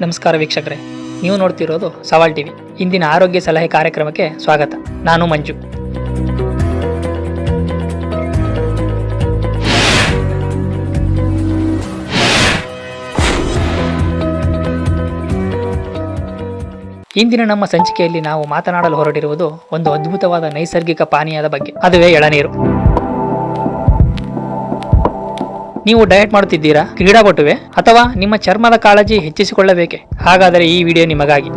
ನಮಸ್ಕಾರ ವೀಕ್ಷಕರೇ. ನೀವು ನೋಡ್ತಿರೋದು ಸವಾಲ್ ಟಿವಿ. ಇಂದಿನ ಆರೋಗ್ಯ ಸಲಹೆ ಕಾರ್ಯಕ್ರಮಕ್ಕೆ ಸ್ವಾಗತ. ನಾನು ಮಂಜು. ಇಂದಿನ ನಮ್ಮ ಸಂಚಿಕೆಯಲ್ಲಿ ನಾವು ಮಾತನಾಡಲು ಹೊರಟಿರುವುದು ಒಂದು ಅದ್ಭುತವಾದ ನೈಸರ್ಗಿಕ ಪಾನೀಯದ ಬಗ್ಗೆ. ಅದುವೇ ಎಳನೀರು. ನೀವು ಡಯಟ್ ಮಾಡುತ್ತಿದ್ದೀರಾ? ಕ್ರೀಡಾಪಟುವೆ? ಅಥವಾ ನಿಮ್ಮ ಚರ್ಮದ ಕಾಳಜಿ ಹೆಚ್ಚಿಸಿಕೊಳ್ಳಬೇಕೆ? ಹಾಗಾದರೆ ಈ ವಿಡಿಯೋ ನಿಮಗಾಗಿ.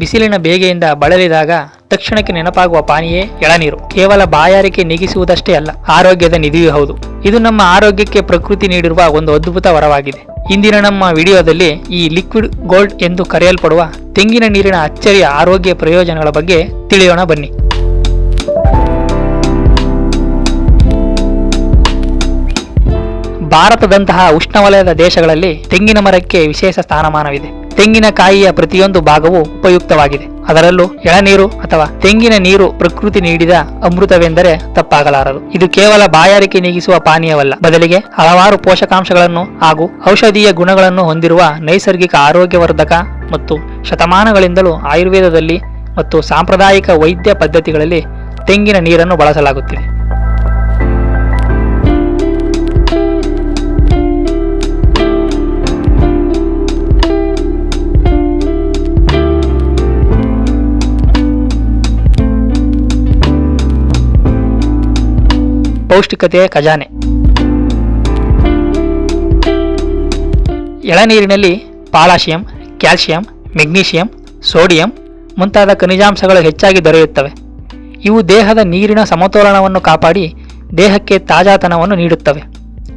ಬಿಸಿಲಿನ ಬೇಗೆಯಿಂದ ಬಳಲಿದಾಗ ತಕ್ಷಣಕ್ಕೆ ನೆನಪಾಗುವ ಪಾನೀಯೇ ಎಳನೀರು. ಕೇವಲ ಬಾಯಾರಿಕೆ ನೀಗಿಸುವುದಷ್ಟೇ ಅಲ್ಲ, ಆರೋಗ್ಯದ ನಿಧಿಯೂ ಹೌದು. ಇದು ನಮ್ಮ ಆರೋಗ್ಯಕ್ಕೆ ಪ್ರಕೃತಿ ನೀಡಿರುವ ಒಂದು ಅದ್ಭುತ ವರವಾಗಿದೆ. ಇಂದಿನ ನಮ್ಮ ವಿಡಿಯೋದಲ್ಲಿ ಈ ಲಿಕ್ವಿಡ್ ಗೋಲ್ಡ್ ಎಂದು ಕರೆಯಲ್ಪಡುವ ತೆಂಗಿನ ನೀರಿನ ಅಚ್ಚರಿಯ ಆರೋಗ್ಯ ಪ್ರಯೋಜನಗಳ ಬಗ್ಗೆ ತಿಳಿಯೋಣ ಬನ್ನಿ. ಭಾರತದಂತಹ ಉಷ್ಣವಲಯದ ದೇಶಗಳಲ್ಲಿ ತೆಂಗಿನ ಮರಕ್ಕೆ ವಿಶೇಷ ಸ್ಥಾನಮಾನವಿದೆ. ತೆಂಗಿನಕಾಯಿಯ ಪ್ರತಿಯೊಂದು ಭಾಗವೂ ಉಪಯುಕ್ತವಾಗಿದೆ. ಅದರಲ್ಲೂ ಎಳನೀರು ಅಥವಾ ತೆಂಗಿನ ನೀರು ಪ್ರಕೃತಿ ನೀಡಿದ ಅಮೃತವೆಂದರೆ ತಪ್ಪಾಗಲಾರದು. ಇದು ಕೇವಲ ಬಾಯಾರಿಕೆ ನೀಗಿಸುವ ಪಾನೀಯವಲ್ಲ. ಬದಲಿಗೆ ಹಲವಾರು ಪೋಷಕಾಂಶಗಳನ್ನು ಹಾಗೂ ಔಷಧೀಯ ಗುಣಗಳನ್ನು ಹೊಂದಿರುವ ನೈಸರ್ಗಿಕ ಆರೋಗ್ಯವರ್ಧಕ ಮತ್ತು ಶತಮಾನಗಳಿಂದಲೂ ಆಯುರ್ವೇದದಲ್ಲಿ ಮತ್ತು ಸಾಂಪ್ರದಾಯಿಕ ವೈದ್ಯ ಪದ್ಧತಿಗಳಲ್ಲಿ ತೆಂಗಿನ ನೀರನ್ನು ಬಳಸಲಾಗುತ್ತಿದೆ. ಪೌಷ್ಟಿಕತೆಯ ಖಜಾನೆ. ಎಳನೀರಿನಲ್ಲಿ ಪಾಲಾಶಿಯಂ ಕ್ಯಾಲ್ಸಿಯಂ ಮೆಗ್ನೀಷಿಯಂ ಸೋಡಿಯಂ ಮುಂತಾದ ಖನಿಜಾಂಶಗಳು ಹೆಚ್ಚಾಗಿ ದೊರೆಯುತ್ತವೆ. ಇವು ದೇಹದ ನೀರಿನ ಸಮತೋಲನವನ್ನು ಕಾಪಾಡಿ ದೇಹಕ್ಕೆ ತಾಜಾತನವನ್ನು ನೀಡುತ್ತವೆ.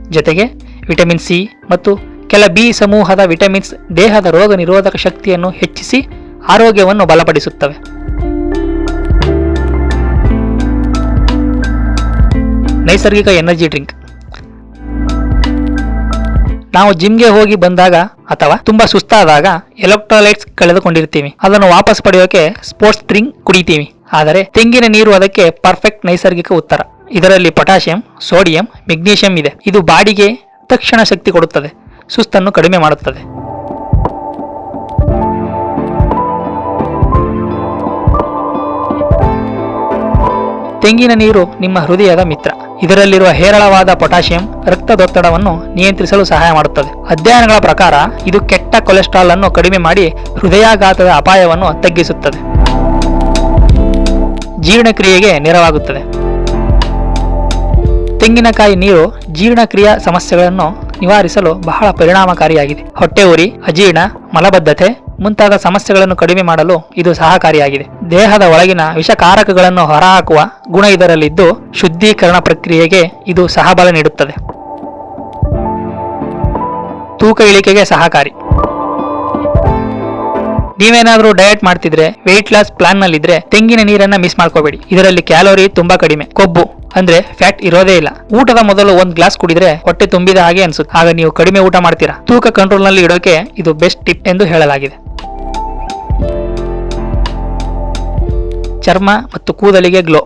ಜೊತೆಗೆ ವಿಟಮಿನ್ ಸಿ ಮತ್ತು ಕೆಲ ಬಿ ಸಮೂಹದ ವಿಟಮಿನ್ಸ್ ದೇಹದ ರೋಗ ನಿರೋಧಕ ಶಕ್ತಿಯನ್ನು ಹೆಚ್ಚಿಸಿ ಆರೋಗ್ಯವನ್ನು ಬಲಪಡಿಸುತ್ತವೆ. ನೈಸರ್ಗಿಕ ಎನರ್ಜಿ ಡ್ರಿಂಕ್. ನಾವು ಜಿಮ್ಗೆ ಹೋಗಿ ಬಂದಾಗ ಅಥವಾ ತುಂಬಾ ಸುಸ್ತಾದಾಗ ಎಲೆಕ್ಟ್ರೋಲೈಟ್ಸ್ ಕಳೆದುಕೊಂಡಿರ್ತೀವಿ. ಅದನ್ನು ವಾಪಸ್ ಪಡೆಯೋಕೆ ಸ್ಪೋರ್ಟ್ಸ್ ಡ್ರಿಂಕ್ ಕುಡಿತೀವಿ. ಆದರೆ ತೆಂಗಿನ ನೀರು ಅದಕ್ಕೆ ಪರ್ಫೆಕ್ಟ್ ನೈಸರ್ಗಿಕ ಉತ್ತರ. ಇದರಲ್ಲಿ ಪೊಟ್ಯಾಷಿಯಂ, ಸೋಡಿಯಂ, ಮೆಗ್ನೀಷಿಯಂ ಇದೆ. ಇದು ಬಾಡಿಗೆ ತಕ್ಷಣ ಶಕ್ತಿ ಕೊಡುತ್ತದೆ. ಸುಸ್ತನ್ನು ಕಡಿಮೆ ಮಾಡುತ್ತದೆ. ತೆಂಗಿನ ನೀರು ನಿಮ್ಮ ಹೃದಯದ ಮಿತ್ರ. ಇದರಲ್ಲಿರುವ ಹೇರಳವಾದ ಪೊಟ್ಯಾಷಿಯಂ ರಕ್ತದೊತ್ತಡವನ್ನು ನಿಯಂತ್ರಿಸಲು ಸಹಾಯ ಮಾಡುತ್ತದೆ. ಅಧ್ಯಯನಗಳ ಪ್ರಕಾರ, ಇದು ಕೆಟ್ಟ ಕೊಲೆಸ್ಟ್ರಾಲ್ ಅನ್ನು ಕಡಿಮೆ ಮಾಡಿ ಹೃದಯಾಘಾತದ ಅಪಾಯವನ್ನು ತಗ್ಗಿಸುತ್ತದೆ. ಜೀರ್ಣಕ್ರಿಯೆಗೆ ನೆರವಾಗುತ್ತದೆ. ತೆಂಗಿನಕಾಯಿ ನೀರು ಜೀರ್ಣಕ್ರಿಯಾ ಸಮಸ್ಯೆಗಳನ್ನು ನಿವಾರಿಸಲು ಬಹಳ ಪರಿಣಾಮಕಾರಿಯಾಗಿದೆ. ಹೊಟ್ಟೆ ಉರಿ ಅಜೀರ್ಣ, ಮಲಬದ್ಧತೆ ಮುಂತಾದ ಸಮಸ್ಯೆಗಳನ್ನು ಕಡಿಮೆ ಮಾಡಲು ಇದು ಸಹಕಾರಿಯಾಗಿದೆ. ದೇಹದ ಒಳಗಿನ ವಿಷಕಾರಕಗಳನ್ನು ಹೊರಹಾಕುವ ಗುಣ ಇದರಲ್ಲಿದ್ದು ಶುದ್ಧೀಕರಣ ಪ್ರಕ್ರಿಯೆಗೆ ಇದು ಸಹಬಲ ನೀಡುತ್ತದೆ. ತೂಕ ಇಳಿಕೆಗೆ ಸಹಕಾರಿ. ನೀವೇನಾದ್ರೂ ಡಯಟ್ ಮಾಡ್ತಿದ್ರೆ ವೆಯ್ಟ್ ಲಾಸ್ ಪ್ಲಾನ್ ನಲ್ಲಿದ್ರೆ ತೆಂಗಿನ ನೀರನ್ನ ಮಿಸ್ ಮಾಡ್ಕೋಬೇಡಿ. ಇದರಲ್ಲಿ ಕ್ಯಾಲೋರಿ ತುಂಬಾ ಕಡಿಮೆ. ಕೊಬ್ಬು. ಅಂದ್ರೆ ಫ್ಯಾಟ್ ಇರೋದೇ ಇಲ್ಲ. ಊಟದ ಮೊದಲು ಒಂದ್ ಗ್ಲಾಸ್ ಕುಡಿದ್ರೆ ಹೊಟ್ಟೆ ತುಂಬಿದ ಹಾಗೆ ಅನ್ಸುತ್ತೆ. ಆಗ ನೀವು ಕಡಿಮೆ ಊಟ ಮಾಡ್ತೀರಾ? ತೂಕ ಕಂಟ್ರೋಲ್ನಲ್ಲಿ ಇಡೋಕೆ ಇದು ಬೆಸ್ಟ್ ಟಿಪ್ ಎಂದು ಹೇಳಲಾಗಿದೆ. ಚರ್ಮ ಮತ್ತು ಕೂದಲಿಗೆ ಗ್ಲೋ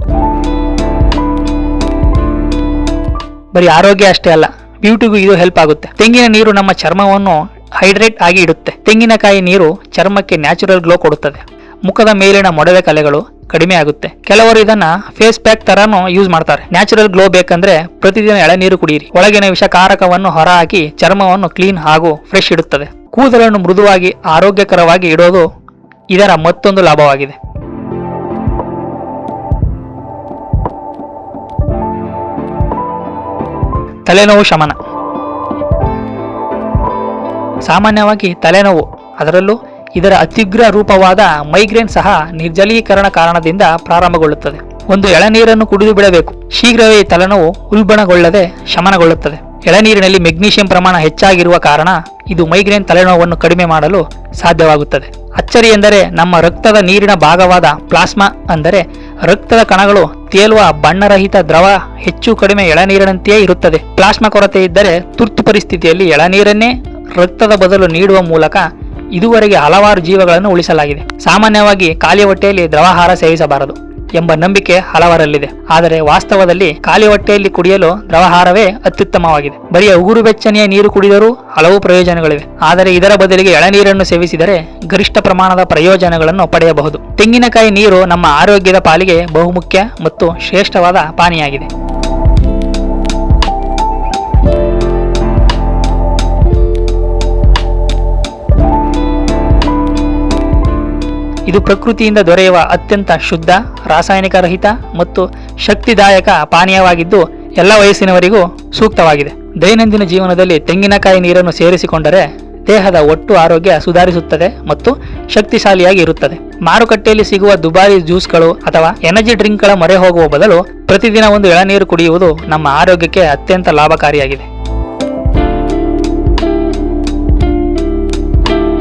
ಬರೀ ಆರೋಗ್ಯ ಅಷ್ಟೇ ಅಲ್ಲ ಬ್ಯೂಟಿಗೂ ಇದು ಹೆಲ್ಪ್ ಆಗುತ್ತೆ. ತೆಂಗಿನ ನೀರು ನಮ್ಮ ಚರ್ಮವನ್ನು ಹೈಡ್ರೇಟ್ ಆಗಿ ಇಡುತ್ತೆ. ತೆಂಗಿನಕಾಯಿ ನೀರು ಚರ್ಮಕ್ಕೆ ನ್ಯಾಚುರಲ್ ಗ್ಲೋ ಕೊಡುತ್ತದೆ. ಮುಖದ ಮೇಲಿನ ಮೊಡವೆ ಕಲೆಗಳು ಕಡಿಮೆ ಆಗುತ್ತೆ. ಕೆಲವರು ಇದನ್ನ ಫೇಸ್ ಪ್ಯಾಕ್ ತರಾನು ಯೂಸ್ ಮಾಡ್ತಾರೆ. ನ್ಯಾಚುರಲ್ ಗ್ಲೋ ಬೇಕಂದ್ರೆ ಪ್ರತಿದಿನ ಎಳನೀರು ಕುಡಿಯಿರಿ ಒಳಗಿನ ವಿಷಕಾರಕವನ್ನು ಹೊರಹಾಕಿ ಚರ್ಮವನ್ನು ಕ್ಲೀನ್ ಹಾಗೂ ಫ್ರೆಶ್ ಇಡುತ್ತದೆ. ಕೂದಲನ್ನು ಮೃದುವಾಗಿ ಆರೋಗ್ಯಕರವಾಗಿ ಇಡೋದು ಇದರ ಮತ್ತೊಂದು ಲಾಭವಾಗಿದೆ. ತಲೆನೋವು ಶಮನ. ಸಾಮಾನ್ಯವಾಗಿ ತಲೆನೋವು ಅದರಲ್ಲೂ ಇದರ ಅತ್ಯುಗ್ರ ರೂಪವಾದ ಮೈಗ್ರೇನ್ ಸಹ ನಿರ್ಜಲೀಕರಣ ಕಾರಣದಿಂದ ಪ್ರಾರಂಭಗೊಳ್ಳುತ್ತದೆ. ಒಂದು ಎಳನೀರನ್ನು ಕುಡಿದು ಬಿಡಬೇಕು. ಶೀಘ್ರವೇ ತಲೆನೋವು ಉಲ್ಬಣಗೊಳ್ಳದೆ ಶಮನಗೊಳ್ಳುತ್ತದೆ. ಎಳನೀರಿನಲ್ಲಿ ಮೆಗ್ನೀಷಿಯಂ ಪ್ರಮಾಣ ಹೆಚ್ಚಾಗಿರುವ ಕಾರಣ ಇದು ಮೈಗ್ರೇನ್ ತಲೆನೋವನ್ನು ಕಡಿಮೆ ಮಾಡಲು ಸಾಧ್ಯವಾಗುತ್ತದೆ. ಅಚ್ಚರಿ ಎಂದರೆ ನಮ್ಮ ರಕ್ತದ ನೀರಿನ ಭಾಗವಾದ ಪ್ಲಾಸ್ಮಾ ಅಂದರೆ ರಕ್ತದ ಕಣಗಳು ತೇಲುವ ಬಣ್ಣರಹಿತ ದ್ರವ ಹೆಚ್ಚು ಕಡಿಮೆ ಎಳನೀರಿನಂತೆಯೇ ಇರುತ್ತದೆ. ಪ್ಲಾಸ್ಮಾ ಕೊರತೆ ಇದ್ದರೆ ತುರ್ತು ಪರಿಸ್ಥಿತಿಯಲ್ಲಿ ಎಳನೀರನ್ನೇ ರಕ್ತದ ಬದಲು ನೀಡುವ ಮೂಲಕ ಇದುವರೆಗೆ ಹಲವಾರು ಜೀವಗಳನ್ನು ಉಳಿಸಲಾಗಿದೆ. ಸಾಮಾನ್ಯವಾಗಿ ಖಾಲಿ ಹೊಟ್ಟೆಯಲ್ಲಿ ದ್ರವಾಹಾರ ಸೇವಿಸಬಾರದು ಎಂಬ ನಂಬಿಕೆ ಹಲವರಲ್ಲಿದೆ. ಆದರೆ ವಾಸ್ತವದಲ್ಲಿ ಖಾಲಿ ಹೊಟ್ಟೆಯಲ್ಲಿ ಕುಡಿಯಲು ದ್ರವಹಾರವೇ ಅತ್ಯುತ್ತಮವಾಗಿದೆ. ಬರೀ ಉಗುರು ಬೆಚ್ಚನೆಯ ನೀರು ಕುಡಿದರೂ ಹಲವು ಪ್ರಯೋಜನಗಳಿವೆ. ಆದರೆ ಇದರ ಬದಲಿಗೆ ಎಳನೀರನ್ನು ಸೇವಿಸಿದರೆ ಗರಿಷ್ಠ ಪ್ರಮಾಣದ ಪ್ರಯೋಜನಗಳನ್ನು ಪಡೆಯಬಹುದು. ತೆಂಗಿನಕಾಯಿ ನೀರು ನಮ್ಮ ಆರೋಗ್ಯದ ಪಾಲಿಗೆ ಬಹುಮುಖ್ಯ ಮತ್ತು ಶ್ರೇಷ್ಠವಾದ ಪಾನೀಯಾಗಿದೆ. ಇದು ಪ್ರಕೃತಿಯಿಂದ ದೊರೆಯುವ ಅತ್ಯಂತ ಶುದ್ಧ, ರಾಸಾಯನಿಕ ರಹಿತ ಮತ್ತು ಶಕ್ತಿದಾಯಕ ಪಾನೀಯವಾಗಿದ್ದು ಎಲ್ಲ ವಯಸ್ಸಿನವರಿಗೂ ಸೂಕ್ತವಾಗಿದೆ. ದೈನಂದಿನ ಜೀವನದಲ್ಲಿ ತೆಂಗಿನಕಾಯಿ ನೀರನ್ನು ಸೇರಿಸಿಕೊಂಡರೆ ದೇಹದ ಒಟ್ಟು ಆರೋಗ್ಯ ಸುಧಾರಿಸುತ್ತದೆ ಮತ್ತು ಶಕ್ತಿಶಾಲಿಯಾಗಿ ಇರುತ್ತದೆ. ಮಾರುಕಟ್ಟೆಯಲ್ಲಿ ಸಿಗುವ ದುಬಾರಿ ಜ್ಯೂಸ್ಗಳು ಅಥವಾ ಎನರ್ಜಿ ಡ್ರಿಂಕ್ಗಳ ಮೊರೆ ಹೋಗುವ ಬದಲು ಪ್ರತಿದಿನ ಒಂದು ಎಳನೀರು ಕುಡಿಯುವುದು ನಮ್ಮ ಆರೋಗ್ಯಕ್ಕೆ ಅತ್ಯಂತ ಲಾಭಕಾರಿಯಾಗಿದೆ.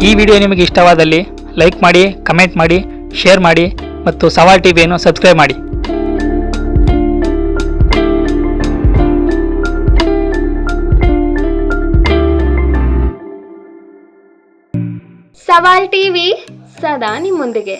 ಈ ವಿಡಿಯೋ ನಿಮಗೆ ಇಷ್ಟವಾದಲ್ಲಿ ಲೈಕ್ ಮಾಡಿ ಕಮೆಂಟ್ ಮಾಡಿ ಶೇರ್ ಮಾಡಿ ಮತ್ತು ಸವಾಲ್ ಟಿವಿಯನ್ನು ಸಬ್ಸ್ಕ್ರೈಬ್ ಮಾಡಿ. ಸವಾಲ್ ಟಿವಿ ಸದಾ ನಿಮ್ಮೊಂದಿಗೆ.